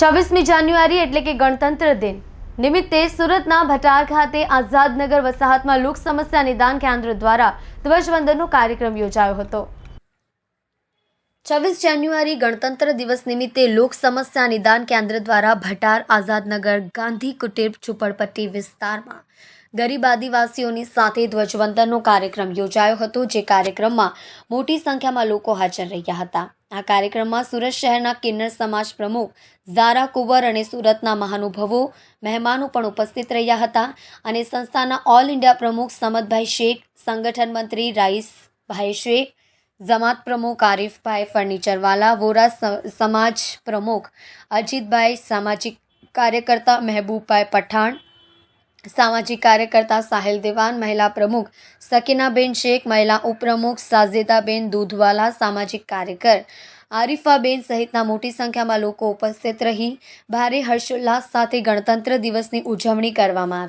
છવ્વીસમી જાન્યુઆરી એટલે કે ગણતંત્ર દિન. નિમિત્તે સુરતના ભટાર ખાતે આઝાદનગર વસાહતમાં લોક સમસ્યા નિદાન કેન્દ્ર દ્વારા ધ્વજવંદનનો કાર્યક્રમ યોજાયો હતો. છવ્વીસ જાન્યુઆરી ગણતંત્ર દિવસ નિમિત્તે લોક સમસ્યા નિદાન કેન્દ્ર દ્વારા ભટાર આઝાદનગર ગાંધી કુટીર ઝુંપડપટ્ટી વિસ્તારમાં ગરીબ આદિવાસીઓની સાથે ધ્વજવંદનનો કાર્યક્રમ યોજાયો હતો, જે કાર્યક્રમમાં મોટી સંખ્યામાં લોકો હાજર રહ્યા હતા. આ કાર્યક્રમમાં સુરત શહેરના કિન્નર સમાજ પ્રમુખ ઝારા કુંવર અને સુરતના મહાનુભવો, મહેમાનો પણ ઉપસ્થિત રહ્યા હતા અને સંસ્થાના ઓલ ઇન્ડિયા પ્રમુખ સમદભાઈ શેખ, સંગઠન મંત્રી રાઈસભાઈ શેખ જમાત પ્રમુખ આરીફભાઈ ફર્નિચરવાલા, વોરા સમાજ પ્રમુખ અજીતભાઈ, સામાજિક કાર્યકર્તા મહેબૂબભાઈ પઠાણ, સામાજિક કાર્યકર્તા સાહિલ દેવાન, મહિલા પ્રમુખ સકીનાબેન શેખ, મહિલા ઉપપ્રમુખ સાજેદાબેન દૂધવાલા, સામાજિક કાર્યકર આરિફાબેન સહિતના મોટી સંખ્યામાં લોકો ઉપસ્થિત રહી ભારે હર્ષોલ્લાસ સાથે ગણતંત્ર દિવસની ઉજવણી કરવામાં આવી.